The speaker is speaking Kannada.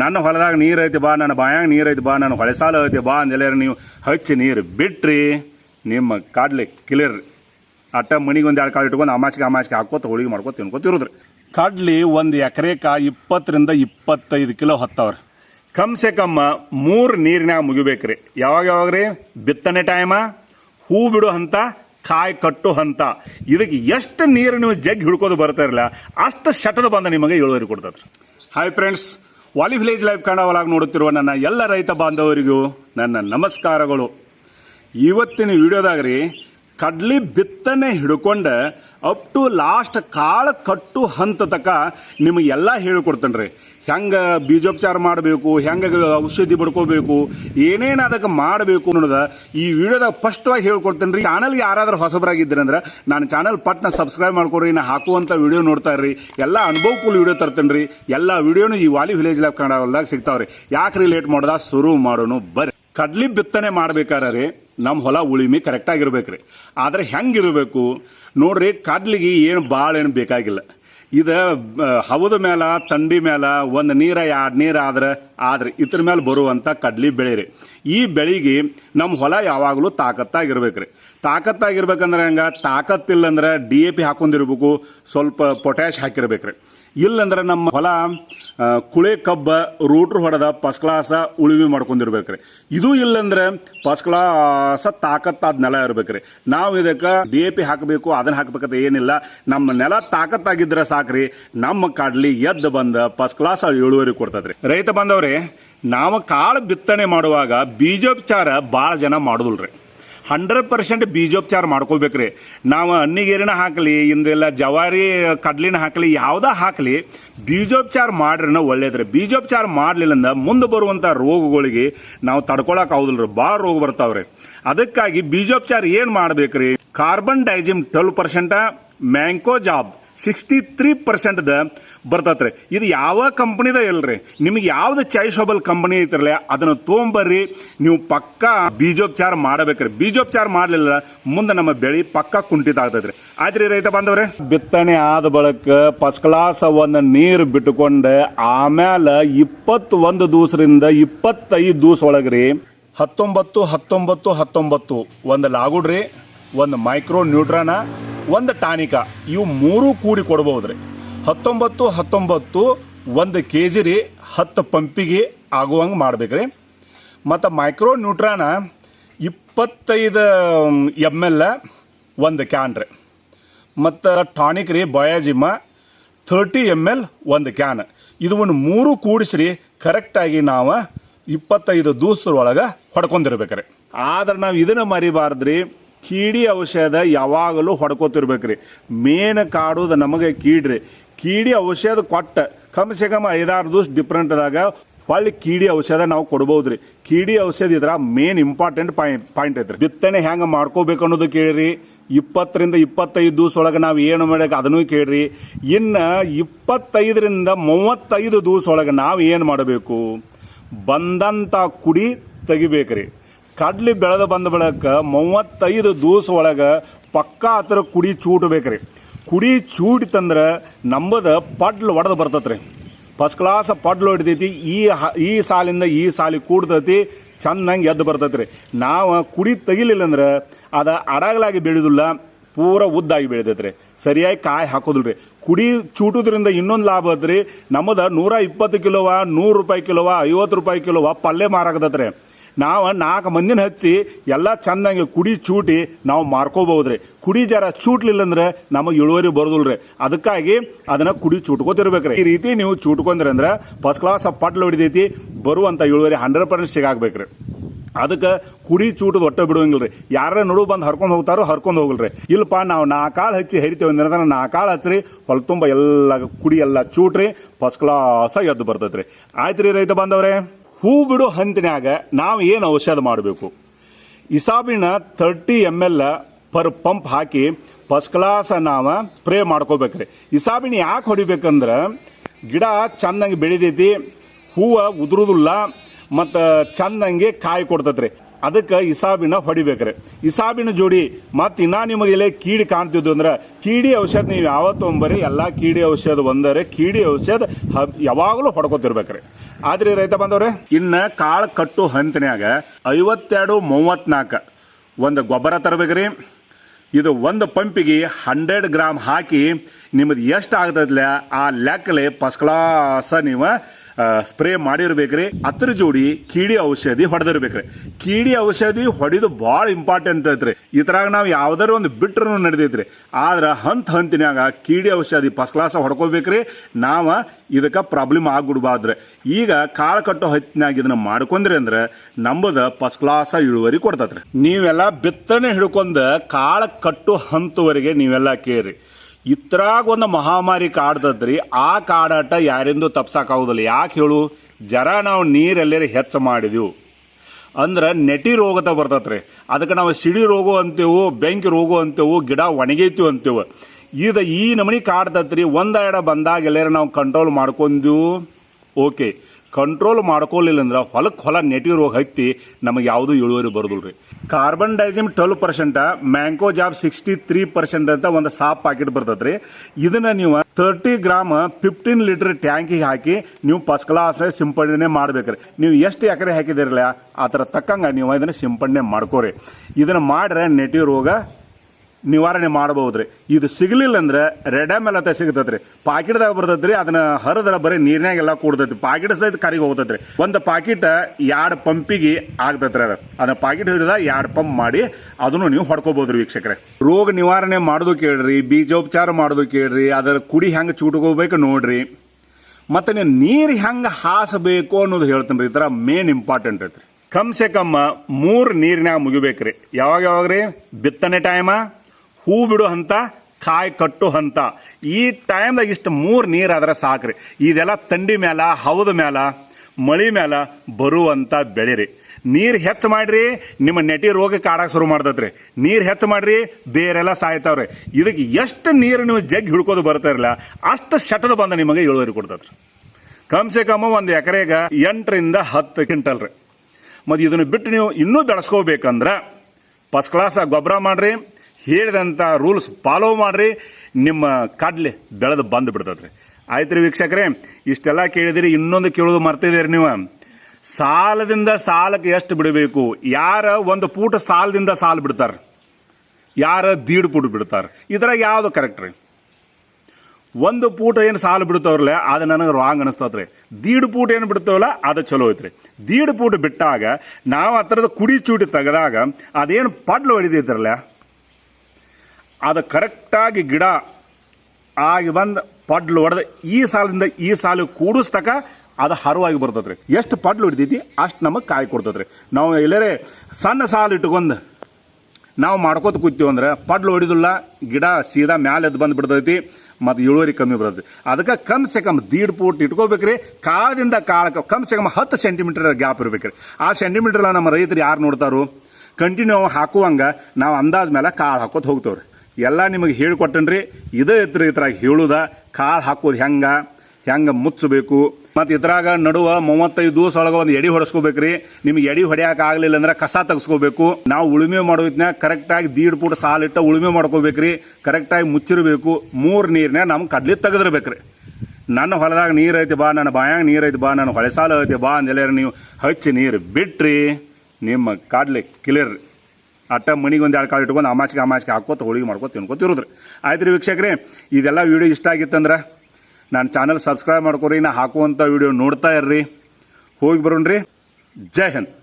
ನನ್ನ ಹೊಲದಾಗ ನೀರು ಐತಿ ಬಾ, ನನ್ನ ಬಾಯಾಗ ನೀರು ಐತಿ ಬಾ, ನನ್ನ ಹೊಳೆ ಸಾಲ ಐತಿ ಬಾ ಅಂದೆಲ್ಲ ನೀವು ಹಚ್ಚಿ ನೀರು ಬಿಟ್ರಿ. ನಿಮ್ಮ ಕಾಡ್ಲಿ ಕ್ಲಿಯರ್ ಅಟ್ಟ ಮನಿಗೆ ಒಂದು ಎರಡು ಕಾಳು ಇಟ್ಕೊಂಡು ಅಮಾಸಿಗೆ ಅಮಾಸಿಗೆ ಹಾಕೋತ ಹೋಳಿಗೆ ಮಾಡ್ಕೊತ ತಿನ್ಕೋತ ಇರೋದ್ರಿ ಕಡ್ಲಿ ಒಂದು ಎಕರೆಕ ಇಪ್ಪತ್ತರಿಂದ ಇಪ್ಪತ್ತೈದು ಕಿಲೋ ಹತ್ತವ್ರಿ. ಕಮ್ ಸೆ ಕಮ್ ಮೂರು ನೀರಿನಾಗ ಮುಗಿಬೇಕ್ರಿ. ಯಾವಾಗ ಯಾವಾಗ್ರಿ ಬಿತ್ತನೆ ಟೈಮ ಹೂ ಬಿಡೋ ಹಂತ, ಕಾಯಿ ಕಟ್ಟು ಹಂತ. ಇದಕ್ಕೆ ಎಷ್ಟು ನೀರು ನೀವು ಜಗ್ ಹಿಡ್ಕೋದು ಬರ್ತಾ ಇರಲಿಲ್ಲ, ಅಷ್ಟು ಶಟದ ಬಂದ ನಿಮಗೆ ಇಳುವರಿ ಕೊಡ್ತದ್ರಿ. Hi friends Vali village life Kannada ಒಳಗೆ ನೋಡುತ್ತಿರುವ ನನ್ನ ಎಲ್ಲ ರೈತ ಬಾಂಧವರಿಗೂ ನನ್ನ ನಮಸ್ಕಾರಗಳು. ಇವತ್ತಿನ ವಿಡಿಯೋದಾಗ ರೀ ಕಡ್ಲಿ ಬಿತ್ತನೆ ಹಿಡ್ಕೊಂಡ ಅಪ್ ಟು ಲಾಸ್ಟ್ ಕಾಳ ಕಟ್ಟು ಹಂತ ತಕ ನಿಮಗೆ ಎಲ್ಲ ಹೇಳಿಕೊಡ್ತೇನೆ ರೀ ಹೆಂಗ ಬೀಜೋಪಚಾರ ಮಾಡಬೇಕು, ಹೆಂಗ ಔಷಧಿ ಬಡ್ಕೋಬೇಕು ಏನೇನು ಅದಕ್ಕೆ ಮಾಡಬೇಕು ಅನ್ನೋದ ಈ ವಿಡಿಯೋದಾಗ ಸ್ಪಷ್ಟವಾಗಿ ಹೇಳ್ಕೊಡ್ತೇನೆ ರೀ. ಚಾನಲ್ಗೆ ಯಾರಾದ್ರೂ ಹೊಸಬರಾಗಿದ್ದೀರಿ ಅಂದ್ರೆ ನಾನು ಚಾನಲ್ ಪಟ್ನ ಸಬ್ಸ್ಕ್ರೈಬ್ ಮಾಡ್ಕೊರಿ ನಾ ಹಾಕುವಂಥ ವಿಡಿಯೋ ನೋಡ್ತಾ ಇರ್ರಿ. ಎಲ್ಲ ಅನುಭವಕ್ಕೂ ವಿಡಿಯೋ ತರ್ತೇನೆ ರೀ. ಎಲ್ಲ ವಿಡಿಯೋನು ಈ ವಾಲಿ ವಿಲೇಜ್ ಲ್ಯಾಬ್ ಕನ್ನಡ ಹೊಲ್ದಾಗ ಸಿಗ್ತಾವ್ರಿ. ಯಾಕೆ ಲೇಟ್ ಮಾಡೋದ? ಶುರು ಮಾಡೋನು ಬರ್ರಿ. ಕಡ್ಲಿ ಬಿತ್ತನೆ ಮಾಡ್ಬೇಕಾದ್ರೆ ನಮ್ಮ ಹೊಲ ಉಳಿಮೆ ಕರೆಕ್ಟ್ ಆದರೆ ಆದ್ರೆ ಹೆಂಗಿರ್ಬೇಕು? ನೋಡ್ರಿ, ಕಡ್ಲಿಗೆ ಏನು ಭಾಳ ಏನು ಬೇಕಾಗಿಲ್ಲ. ಇದ ಹೌದ ಮೇಲ, ತಂಡಿ ಮೇಲ, ಒಂದು ನೀರ, ಎರಡು ನೀರ ಆದ್ರೆ ಆದ್ರೆ ಇದ್ರ ಮೇಲೆ ಬರುವಂತ ಕಡ್ಲಿ ಬೆಳೆ ರೀ ಈ ಬೆಳೆಗೆ ನಮ್ಮ ಹೊಲ ಯಾವಾಗಲೂ ತಾಕತ್ತಾಗಿರ್ಬೇಕ್ರಿ. ತಾಕತ್ತಾಗಿರ್ಬೇಕಂದ್ರೆ ಹಂಗ ತಾಕತ್ತಿಲ್ಲ ಅಂದ್ರೆ ಡಿ ಎ ಪಿ ಹಾಕೊಂಡಿರ್ಬೇಕು, ಸ್ವಲ್ಪ ಪೊಟ್ಯಾಶ್ ಹಾಕಿರ್ಬೇಕ್ರಿ. ಇಲ್ಲಂದ್ರೆ ನಮ್ಮ ಹೊಲ ಕುಳೆ ಕಬ್ಬ, ರೂಟ್ರ್ ಹೊಡೆದ ಫಸ್ಟ್ ಕ್ಲಾಸ ಉಳುಮೆ ಮಾಡ್ಕೊಂಡಿರ್ಬೇಕ್ರಿ. ಇದು ಇಲ್ಲಂದ್ರೆ ಫಸ್ಟ್ ಕ್ಲಾಸ ತಾಕತ್ತಾದ ನೆಲ ಇರ್ಬೇಕ್ರಿ. ನಾವು ಇದಕ್ಕೆ ಡಿ ಎ ಪಿ ಹಾಕಬೇಕು, ಅದನ್ನ ಹಾಕ್ಬೇಕಂತ ಏನಿಲ್ಲ. ನಮ್ಮ ನೆಲ ತಾಕತ್ತಾಗಿದ್ರೆ ಸಾಕ್ರಿ. ನಮ್ಮ ಕಾಡ್ಲಿ ಎದ್ದು ಬಂದ ಫಸ್ಟ್ ಕ್ಲಾಸ್ ಇಳುವರಿ ಕೊಡ್ತದ್ರಿ. ರೈತ ಬಂದವ್ರಿ ನಾವು ಕಾಳು ಬಿತ್ತನೆ ಮಾಡುವಾಗ ಬೀಜೋಪಚಾರ ಭಾಳ ಜನ ಮಾಡುದಿಲ್ರಿ. ಹಂಡ್ರೆಡ್ ಪರ್ಸೆಂಟ್ ಬೀಜೋಪಚಾರ ಮಾಡ್ಕೋಬೇಕ್ರಿ. ನಾವು ಅನ್ನಿಗೇರಿನ ಹಾಕಲಿ, ಇಂದೆಲ್ಲ ಜವಾರಿ ಕಡ್ಲಿನ ಹಾಕಲಿ, ಯಾವ್ದ ಹಾಕಲಿ, ಬೀಜೋಪಚಾರ ಮಾಡ್ರಿನ ಒಳ್ಳೇದ್ರಿ. ಬೀಜೋಪಚಾರ ಮಾಡ್ಲಿಲ್ಲ ಮುಂದೆ ಬರುವಂತ ರೋಗಗಳಿಗೆ ನಾವು ತಡ್ಕೊಳಕ್ ರೀ ಭಾಳ ರೋಗ ಬರ್ತಾವ್ರಿ. ಅದಕ್ಕಾಗಿ ಬೀಜೋಪಚಾರ ಏನ್ ಮಾಡ್ಬೇಕ್ರಿ? Carbendazim twelve percent, mancozeb. Sixty three percent ಬರ್ತತ್ರಿ. ಇದು ಯಾವ ಕಂಪನಿದ ಇಲ್ರಿ? ನಿಮಗೆ ಯಾವ್ದು ಚಾಯ್ಸಬಲ್ ಕಂಪನಿ ಐತಿರಲ್ಲ ಅದನ್ನ ತೊಗೊಂಬರ್ರಿ. ನೀವು ಪಕ್ಕ ಬೀಜೋಪಚಾರ ಮಾಡಬೇಕ್ರಿ. ಬೀಜೋಪಚಾರ ಮಾಡಲಿಲ್ಲ, ಮುಂದೆ ನಮ್ಮ ಬೆಳಿ ಪಕ್ಕ ಕುಂಠಿತ ಆಗ್ತದ್ರಿ ಆಯ್ತ್ರಿ ರೈತ ಬಾಂಧವ್ರೆ? ಬಿತ್ತನೆ ಆದ ಬಳಿಕ ಫಸ್ಟ್ ಕ್ಲಾಸ್ ಒಂದು ನೀರು ಬಿಟ್ಟುಕೊಂಡ ಆಮೇಲೆ ಇಪ್ಪತ್ತೊಂದು ದಿವಸರಿಂದ ಇಪ್ಪತ್ತೈದು ದಿವಸ ಒಳಗ್ರಿ. ಹತ್ತೊಂಬತ್ತು ಹತ್ತೊಂಬತ್ತು ಹತ್ತೊಂಬತ್ತು. ಒಂದು ಲಾಗುಡ್ರಿ, ಒಂದು ಮೈಕ್ರೋ ನ್ಯೂಟ್ರಾನ ಒಂದು ಟಾನಿಕ, ಇವು ಮೂರು ಕೂಡಿ ಕೊಡಬಹುದ್ರಿ ಹತ್ತೊಂಬತ್ತು ಹತ್ತೊಂಬತ್ತು, ಒಂದು ಕೆ ಜಿ ರೀ, ಹತ್ತು ಪಂಪಿಗೆ ಆಗುವಂಗೆ ಮಾಡ್ಬೇಕ್ರಿ. ಮತ್ತು ಮೈಕ್ರೋ ನ್ಯೂಟ್ರಾನ ಇಪ್ಪತ್ತೈದು ಎಂ ಎಲ್ ಒಂದು ಕ್ಯಾನ್ ರೀ. ಮತ್ತು ಟಾನಿಕ್ ರೀ ಬಯಾಜಿಮ ಥರ್ಟಿ ಎಂ ಎಲ್ ಒಂದು ಕ್ಯಾನ್ ಇದು ಒಂದು ಮೂರು ಕೂಡಿಸ್ರಿ ಕರೆಕ್ಟಾಗಿ ನಾವು ಇಪ್ಪತ್ತೈದು ದಿವಸದೊಳಗೆ ಹೊಡ್ಕೊಂಡಿರ್ಬೇಕ್ರಿ. ಆದ್ರೆ ನಾವು ಇದನ್ನು ಮರಿಬಾರ್ದ್ರಿ. ಕೀಡಿ ಔಷಧ ಯಾವಾಗಲೂ ಹೊಡ್ಕೋತಿರ್ಬೇಕ್ರಿ. ಮೇನ್ ಕಾಡುದು ನಮಗೆ ಕೀಡ್ರಿ. ಕೀಡಿ ಔಷಧ ಕೊಟ್ಟ ಕಮ್ ಸೆ ಕಮ್ ಐದಾರು ದಿವಸ ಡಿಫ್ರೆಂಟ್ ಅದಾಗ ಹೊಳ್ಳಿ ಕೀಡಿ ಔಷಧ ನಾವು ಕೊಡ್ಬೋದ್ರಿ. ಕೀಡಿ ಔಷಧ ಇದ್ರ ಮೇನ್ ಇಂಪಾರ್ಟೆಂಟ್ ಪಾಯಿಂಟ್ ಐತ್ರಿ. ಬಿತ್ತನೆ ಹೆಂಗ ಮಾಡ್ಕೋಬೇಕು ಅನ್ನೋದು ಕೇಳ್ರಿ. ಇಪ್ಪತ್ತರಿಂದ ಇಪ್ಪತ್ತೈದು ದಿವಸ ಒಳಗೆ ನಾವು ಏನು ಮಾಡಕ್ಕೆ ಅದನ್ನು ಕೇಳ್ರಿ. ಇನ್ನ ಇಪ್ಪತ್ತೈದರಿಂದ ಮೂವತ್ತೈದು ದಿವಸ ಒಳಗೆ ನಾವು ಏನು ಮಾಡಬೇಕು? ಬಂದಂತ ಕುಡಿ ತೆಗಿಬೇಕ್ರಿ. ಕಡ್ಲಿ ಬೆಳೆದು ಬಂದ ಬಳಕ ಮೂವತ್ತೈದು ದಿವಸ ಒಳಗ ಪಕ್ಕಾ ಹತ್ರ ಕುಡಿ ಚೂಟಬೇಕ್ರಿ. ಕುಡಿ ಚೂಟಿತಂದ್ರೆ ನಂಬದ ಪಡ್ಲು ಒಡೆದು ಬರ್ತತ್ರಿ. ಫಸ್ಟ್ ಕ್ಲಾಸ್ ಪಡ್ಲು ಹೊಡಿತೈತಿ, ಈ ಈ ಸಾಲಿಂದ ಈ ಸಾಲಿ ಕೂಡ್ತೈತಿ, ಚೆನ್ನಾಗಿ ಎದ್ದು ರೀ ನಾವು ಕುಡಿ ತೆಗಿಲಿಲ್ಲ ಅಂದ್ರೆ ಅದ ಅಡಗಲಾಗಿ ಬೆಳೆದಿಲ್ಲ, ಪೂರ ಉದ್ದಾಗಿ ಬೆಳೆದೈತ್ರಿ. ಸರಿಯಾಗಿ ಕಾಯಿ ಹಾಕೋದಿಲ್ರಿ. ಕುಡಿ ಚೂಟುದ್ರಿಂದ ಇನ್ನೊಂದು ಲಾಭ ಐತ್ರಿ. ನಮ್ಮದ ನೂರ ಇಪ್ಪತ್ತು ಕಿಲೋವ, ನೂರು ರೂಪಾಯಿ ಕಿಲೋವ, ಐವತ್ತು ರೂಪಾಯಿ ಕಿಲೋವ ಪಲ್ಯ ಮಾರಾಕತೈತ್ರಿ ನಾವು ನಾಲ್ಕು ಮಂದಿನ ಹಚ್ಚಿ ಎಲ್ಲ ಚಂದಂಗೆ ಕುಡಿ ಚೂಟಿ ನಾವು ಮಾರ್ಕೋಬಹುದ್ರಿ. ಕುಡಿ ಜರ ಚೂಟ್ಲಿಲ್ಲ ಅಂದ್ರೆ ನಮಗೆ ಇಳುವರಿ ಬರೋದಿಲ್ರಿ. ಅದಕ್ಕಾಗಿ ಅದನ್ನ ಕುಡಿ ಚೂಟ್ಕೋತಿರ್ಬೇಕ್ರಿ. ಈ ರೀತಿ ನೀವು ಚೂಟ್ಕೊಂಡ್ರಿ ಅಂದ್ರೆ ಫಸ್ಟ್ ಕ್ಲಾಸ್ ಪಟ್ಲು ಹೊಡಿದೈತಿ ಬರುವಂತ ಇಳುವರಿ ಹಂಡ್ರೆಡ್ ಪರ್ಸೆಂಟ್ ಸಿಗಾಕ್ಬೇಕ್ರಿ. ಅದಕ್ಕೆ ಕುಡಿ ಚೂಟದ ಒಟ್ಟ ಬಿಡುವಂಗಿಲ್ರಿ. ಯಾರ ನಡು ಬಂದು ಹರ್ಕೊಂಡು ಹೋಗ್ತಾರೋ ಹರ್ಕೊಂಡು ಹೋಗಲ್ರಿ. ಇಲ್ಲಪ್ಪ ನಾವು ನಾಕಾಳು ಹಚ್ಚಿ ಹರಿತೇವೆ ಅಂದ್ರೆ ನಾಕಾಳು ಹಚ್ಚ್ರಿ ಹೊಲ ತುಂಬ ಎಲ್ಲ ಕುಡಿ ಎಲ್ಲ ಚೂಟ್ರಿ ಫಸ್ಟ್ ಕ್ಲಾಸ್ ಎದ್ದು ಬರ್ತೈತ್ರಿ. ರೀ ರೈತ ಬಾಂಧವ್ರೆ. ಹೂ ಬಿಡೋ ಹಂತಿನ್ಯಾಗ ನಾವು ಏನು ಔಷಧ ಮಾಡಬೇಕು? ಇಸಾಬಿನ thirty M L per pump ಹಾಕಿ ಫಸ್ಟ್ ಕ್ಲಾಸ್ ನಾವು ಸ್ಪ್ರೇ ಮಾಡ್ಕೋಬೇಕ್ರಿ. ಇಸಾಬಿನ ಯಾಕೆ ಹೊಡಿಬೇಕಂದ್ರೆ ಗಿಡ ಚಂದಂಗೆ ಬೆಳಿತೈತಿ, ಹೂವು ಉದುರುದಿಲ್ಲ, ಮತ್ತು ಚಂದಂಗೆ ಕಾಯಿ ಕೊಡ್ತೈತ್ರಿ. ಅದಕ್ಕೆ ಇಸಾಬಿನ ಹೊಡಿಬೇಕ್ರಿ. ಇಸಾಬಿನ ಜೋಡಿ ಮತ್ತೆ ಇನ್ನ ನಿಮಗೆ ಇಲ್ಲೇ ಕೀಡಿ ಕಾಣ್ತಿದ್ದು ಅಂದ್ರೆ ಕೀಡಿ ಔಷಧ ನೀವು ಯಾವತ್ತು ಒಂಬರಿ ಎಲ್ಲಾ ಕೀಡಿ ಔಷಧ ಒಂದರೆ ಕೀಡಿ ಔಷಧ ಯಾವಾಗಲೂ ಹೊಡ್ಕೋತಿರ್ಬೇಕ್ರಿ. ಆದ್ರೆ ರೈತ ಬಂದವ್ರೆ, ಇನ್ನ ಕಾಳು ಕಟ್ಟು ಹಂತನ್ಯಾಗ ಐವತ್ತೆರಡು ಮೂವತ್ನಾಲ್ಕ ಒಂದು ಗೊಬ್ಬರ ತರಬೇಕ್ರಿ. ಇದು ಒಂದು ಪಂಪಿಗೆ ಹಂಡ್ರೆಡ್ ಗ್ರಾಮ್ ಹಾಕಿ ನಿಮ್ಮದು ಎಷ್ಟು ಆಗ್ತದ್ಲ ಆ ಲೆಕ್ಕಲೆ ಫಸ್ಟ್ ಕ್ಲಾಸ ನೀವು ಸ್ಪ್ರೇ ಮಾಡಿರ್ಬೇಕ್ರಿ. ಅದ್ರ ಜೋಡಿ ಕೀಡಿ ಔಷಧಿ ಹೊಡೆದಿರ್ಬೇಕ್ರಿ. ಕೀಡಿ ಔಷಧಿ ಹೊಡೆದು ಭಾಳ ಇಂಪಾರ್ಟೆಂಟ್ ಐತ್ರಿ. ಇದ್ರಾಗ ನಾವು ಯಾವ್ದಾರು ಒಂದು ಬಿಟ್ರೂ ನಡೆದೈತ್ರಿ ಆದ್ರೆ ಹಂತ ಹಂತಿನಾಗ ಕೀಡಿ ಔಷಧಿ ಫಸ್ಟ್ ಕ್ಲಾಸ್ ಹೊಡ್ಕೋಬೇಕ್ರಿ. ನಾವ ಇದಕ್ಕ ಪ್ರಾಬ್ಲಮ್ ಆಗ್ಬಿಡ್ಬಾರ್ದ್ರಿ. ಈಗ ಕಾಳು ಕಟ್ಟೋ ಹೊತ್ತಿನಾಗ ಇದನ್ನ ಮಾಡ್ಕೊಂಡ್ರಿ ಅಂದ್ರೆ ನಂಬದ ಫಸ್ಟ್ ಕ್ಲಾಸ್ ಇಳುವರಿ ಕೊಡ್ತತ್ರಿ. ನೀವೆಲ್ಲ ಬಿತ್ತನೆ ಹಿಡ್ಕೊಂಡ ಕಾಳು ಕಟ್ಟು ಹಂತವರೆಗೆ ನೀವೆಲ್ಲ ಕೇರಿ ಇತ್ರಾಗ ಒಂದು ಮಹಾಮಾರಿ ಕಾಡ್ದದ್ರಿ, ಆ ಕಾಡಾಟ ಯಾರಿಂದು ತಪ್ಸಕ್ಕಾಗೋದಿಲ್ಲ ಯಾಕೆ ಹೇಳು? ಜರ ನಾವು ನೀರೆಲ್ಲರೂ ಹೆಚ್ಚು ಮಾಡಿದೆವು. ಅಂದ್ರೆ ನೆಟಿ ರೋಗತ ಬರ್ತತ್ರಿ. ಅದಕ್ಕೆ ನಾವು ಸಿಡಿ ರೋಗ ಅಂತೇವು, ಬೆಂಕಿ ರೋಗ ಅಂತೇವು, ಗಿಡ ಒಣಗೈತಿ ಅಂತೇವು. ಇದು ಈ ನಮನಿ ಕಾಡ್ತತ್ರಿ ಒಂದ ಎಡ ಬಂದಾಗ ಎಲ್ಲರೂ ನಾವು ಕಂಟ್ರೋಲ್ ಮಾಡ್ಕೊಂಡೆವು. ಓಕೆ ಕಂಟ್ರೋಲ್ ಮಾಡ್ಕೊಳ್ಳಿಲ್ಲ ಅಂದ್ರೆ ಹೊಲಕ್ಕೆ ಹೊಲ ನೆಟಿ ರೋಗ ಹತ್ತಿ ನಮಗೆ ಯಾವುದು ಇಳುವರಿ ಬರೋದಿಲ್ರಿ. Carbendazim twelve percent mancozeb sixty three percent ಅಂತ ಒಂದು ಸಾಪ್ ಪ್ಯಾಕೆಟ್ ಬರ್ತದ್ರಿ ಇದನ್ನ ನೀವು ತರ್ಟಿ ಗ್ರಾಮ್ ಫಿಫ್ಟೀನ್ ಲೀಟರ್ ಟ್ಯಾಂಕಿಗೆ ಹಾಕಿ ನೀವು ಫಸ್ಟ್ ಕ್ಲಾಸ್ ಸಿಂಪಡಣೆ ಮಾಡ್ಬೇಕ್ರಿ. ನೀವು ಎಷ್ಟು ಎಕರೆ ಹಾಕಿದಿರಲ್ಲ, ಆ ಥರ ತಕ್ಕಂಗ ನೀವು ಇದನ್ನ ಸಿಂಪಡಣೆ ಮಾಡ್ಕೋರಿ. ಇದನ್ನ ಮಾಡ್ರೆ ನೆಟಿ ರೋಗ ನಿವಾರಣೆ ಮಾಡಬಹುದ್ರಿ. ಇದು ಸಿಗಲಿಲ್ಲ ಅಂದ್ರೆ ರೆಡಮ್ ಎಲ್ಲ ಸಿಗತೈತ್ರಿ. ಪಾಕಿಟ್ದಾಗ ಬರ್ತೈತ್ರಿ, ಅದನ್ನ ಹರಿದ್ರ ಬರೀ ನೀರಿನಾಗೆಲ್ಲ ಕೂಡ್ತೈತಿ ಪಾಕಿಟ್ ಸಹಿತ ಕರಿಗೆ ಹೋಗ್ತೈತ್ರಿ. ಒಂದು ಪಾಕಿಟ್ ಎರಡು ಪಂಪಿಗೆ ಆಗ್ತೈತ್ರಿ ಅದ. ಅದನ್ನ ಪಾಕಿಟ್ ಹಿಡಿದ ಎರಡು ಪಂಪ್ ಮಾಡಿ ಅದನ್ನು ನೀವು ಹೊಡ್ಕೋಬಹುದ್ರಿ ವೀಕ್ಷಕರೇ. ರೋಗ ನಿವಾರಣೆ ಮಾಡೋದು ಕೇಳ್ರಿ, ಬೀಜೋಪಚಾರ ಮಾಡೋದು ಕೇಳ್ರಿ, ಅದರ ಕುಡಿ ಹೆಂಗ್ ಚೂಟ್ಕೋಬೇಕು ನೋಡ್ರಿ. ಮತ್ತೆ ನೀವು ನೀರು ಹೆಂಗೆ ಹಾಸಬೇಕು ಅನ್ನೋದು ಹೇಳ್ತೇನೆ ಈ ತರ ಮೇನ್ ಇಂಪಾರ್ಟೆಂಟ್ ಐತ್ರಿ. ಕಮ್ ಸೆ ಕಮ್ ಮೂರ್ ನೀರಿನಾಗ ಮುಗಿಬೇಕ್ರಿ. ಯಾವಾಗ ಯಾವಾಗ್ರಿ? ಬಿತ್ತನೆ ಟೈಮ ಹೂ ಬಿಡು ಹಂತ ಕಾಯಿ ಕಟ್ಟು ಹಂತ ಈ ಟೈಮ್ದಾಗ ಇಷ್ಟು ಮೂರು ನೀರು ಆದ್ರೆ ಸಾಕ್ರಿ. ಇದೆಲ್ಲ ತಂಡಿ ಮ್ಯಾಲ, ಹೌದ ಮ್ಯಾಲ, ಮಳಿ ಮ್ಯಾಲ ಬರುವಂಥ ಬೆಳೆರಿ. ನೀರು ಹೆಚ್ಚು ಮಾಡ್ರಿ, ನಿಮ್ಮ ನೆಟಿ ರೋಗ ಕಾಡಕ್ಕೆ ಶುರು ಮಾಡ್ತತ್ರಿ. ನೀರು ಹೆಚ್ಚು ಮಾಡ್ರಿ, ಬೇರೆಲ್ಲ ಸಾಯ್ತಾವ್ರಿ. ಇದಕ್ಕೆ ಎಷ್ಟು ನೀರು ನೀವು ಜಗ್ ಹಿಡ್ಕೋದು ಬರ್ತಾರಲ್ಲ ಅಷ್ಟು ಶಟದ ಬಂದ ನಿಮಗೆ ಇಳುವರಿ ಕೊಡ್ತತ್ರಿ. ಕಮ್ ಸೆ ಕಮ್ ಒಂದು ಎಕರೆಗೆ ಎಂಟರಿಂದ ಹತ್ತು ಕ್ವಿಂಟಲ್ ರೀ ಮತ್ತು ಇದನ್ನು ಬಿಟ್ಟು ನೀವು ಇನ್ನೂ ಬೆಳೆಸ್ಕೋಬೇಕಂದ್ರೆ ಫಸ್ಟ್ ಕ್ಲಾಸ್ ಗೊಬ್ಬರ ಮಾಡ್ರಿ ಹೇಳಿದಂಥ ರೂಲ್ಸ್ ಫಾಲೋ ಮಾಡಿರಿ, ನಿಮ್ಮ ಕಡ್ಲೆ ಬೆಳೆದು ಬಂದು ಬಿಡ್ತದ್ರಿ ಆಯ್ತು ರೀ ವೀಕ್ಷಕರೇ, ಇಷ್ಟೆಲ್ಲ ಕೇಳಿದಿರಿ, ಇನ್ನೊಂದು ಕೇಳೋದು ಮರ್ತಿದ್ದೀರಿ ನೀವು. ಸಾಲದಿಂದ ಸಾಲಕ್ಕೆ ಎಷ್ಟು ಬಿಡಬೇಕು? ಯಾರ ಒಂದು ಪೂಟ ಸಾಲದಿಂದ ಸಾಲ ಬಿಡ್ತಾರೆ? ಯಾರ ದೀಡ್ ಪೂಟ ಬಿಡ್ತಾರೆ? ಇದ್ರಾಗ ಯಾವುದು ಕರೆಕ್ಟ್ ರೀ? ಒಂದು ಪೂಟ ಏನು ಸಾಲ ಬಿಡ್ತಾವ್ರಲ್ಲ, ಅದು ನನಗೆ ರಾಂಗ್ ರೀ ದೀಡ್ ಪೂಟ ಏನು ಬಿಡ್ತಾವಲ್ಲ, ಅದು ಚಲೋ ಐತ್ರಿ. ದೀಡ್ ಪೂಟ ಬಿಟ್ಟಾಗ, ನಾವು ಆ ಥರದ ಕುಡಿ ಚೂಟಿ ತೆಗೆದಾಗ, ಅದೇನು ಪಡ್ಲು ಹೊಡಿದೈತ್ರಲ್ಲ ಅದು ಕರೆಕ್ಟಾಗಿ ಗಿಡ ಆಗಿ ಬಂದು ಪಡ್ಲು ಹೊಡೆದ ಈ ಸಾಲಿಂದ ಈ ಸಾಲು ಕೂಡಿಸ್ತಕ ಅದು ಹರವಾಗಿ ಬರ್ತದ್ರಿ. ಎಷ್ಟು ಪಡ್ಲು ಹಿಡಿದೈತಿ ಅಷ್ಟು ನಮಗೆ ಕಾಯಿ ಕೊಡ್ತದ್ರಿ. ನಾವು ಎಲ್ಲರೇ ಸಣ್ಣ ಸಾಲು ಇಟ್ಕೊಂಡು ನಾವು ಮಾಡ್ಕೋತ ಕೂತೀವಿ ಅಂದ್ರೆ ಪಡ್ಲು ಹೊಡಿದಿಲ್ಲ ಗಿಡ ಸೀದಾ ಮ್ಯಾಲೆ ಎದ್ದು ಬಂದು ಬಿಡ್ತೈತಿ, ಮತ್ತು ಇಳುವರಿ ಕಮ್ಮಿ ಬರ್ತೈತಿ. ಅದಕ್ಕೆ ಕಮ್ ಸೆ ಕಮ್ ದೀಡ್ ಫೂಟ್ ಇಟ್ಕೋಬೇಕ್ರಿ. ಕಾಳದಿಂದ ಕಾಳಕ್ಕೆ ಕಮ್ ಸೆ ಕಮ್ ಹತ್ತು ಸೆಂಟಿಮೀಟರ್ ಗ್ಯಾಪ್ ಇರ್ಬೇಕ್ರಿ. ಆ ಸೆಂಟಿಮೀಟರ್ ನಮ್ಮ ರೈತರು ಯಾರು ನೋಡ್ತಾರೋ? ಕಂಟಿನ್ಯೂ ಹಾಕುವಂಗ ನಾವು ಅಂದಾಜ್ ಮೇಲೆ ಕಾಳು ಹಾಕೋತ ಹೋಗ್ತೇವ್ರಿ. ಎಲ್ಲ ನಿಮಗೆ ಹೇಳಿಕೊಟ್ಟನ್ರಿ. ಇದೇ ಇತ್ರ ಇದ್ರಾಗ ಹೇಳುದ ಕಾಳು ಹಾಕೋದು ಹೆಂಗ, ಹೆಂಗೆ ಮುಚ್ಚಬೇಕು. ಮತ್ತು ಇದ್ರಾಗ ನಡುವ ಮೂವತ್ತೈದು ದಿವಸ ಒಳಗೆ ಒಂದು ಎಡಿ ಹೊಡೆಸ್ಕೋಬೇಕ್ರಿ. ನಿಮ್ಗೆ ಎಡಿ ಹೊಡೆಯಕ್ಕೆ ಆಗಲಿಲ್ಲ ಅಂದ್ರೆ ಕಸ ತೆಗೆಸ್ಕೋಬೇಕು. ನಾವು ಉಳುಮೆ ಮಾಡೋದ್ನ ಕರೆಕ್ಟಾಗಿ ದೀಡ್ ಪುಟ ಸಾಲಿಟ್ಟ ಉಳುಮೆ ಮಾಡ್ಕೋಬೇಕ್ರಿ. ಕರೆಕ್ಟಾಗಿ ಮುಚ್ಚಿರಬೇಕು. ಮೂರ್ ನಮ್ಮ ನಮ್ ಕಡ್ಲಿ ತೆಗೆದಿರ್ಬೇಕ್ರಿ. ನನ್ನ ಹೊಲದಾಗ ನೀರು ಐತಿ ಬಾ, ನನ್ನ ಬಾಯಾಗ ನೀರು ಐತಿ ಬಾ, ನನ್ನ ಹೊಳೆ ಸಾಲ ಐತಿ ಬಾ ಅಂದೆಲ್ಲ ನೀವು. ಹಚ್ಚಿ ನೀರು ಬಿಟ್ರಿ, ನಿಮ್ಮ ಕಾಡ್ಲಿ ಕ್ಲಿಯರ್ ಅಟ್ಟ ಮನಿಗೆ ಒಂದು ಎರಡು ಕಾಳು ಇಟ್ಕೊಂಡು ಅಮಾಸಿಗೆ ಅಮಾಸಿಗೆ ಹಾಕೋತ ಹೋಳಿಗೆ ಮಾಡ್ಕೊತ ತಿನ್ಕೋತ ಇರೋದ್ರಿ. ಆಯ್ತು ರೀ ವೀಕ್ಷಕರೇ, ಇದೆಲ್ಲ ವಿಡಿಯೋ ಇಷ್ಟ ಆಗಿತ್ತಂದ್ರೆ ನಾನು ಚಾನಲ್ ಸಬ್ಸ್ಕ್ರೈಬ್ ಮಾಡ್ಕೊರಿ ನಾ ಹಾಕುವಂಥ ವೀಡಿಯೋ ನೋಡ್ತಾ ಇರ್ರಿ. ಹೋಗಿ ಬರೋಣ್ರಿ. ಜೈ ಹಿಂದ್.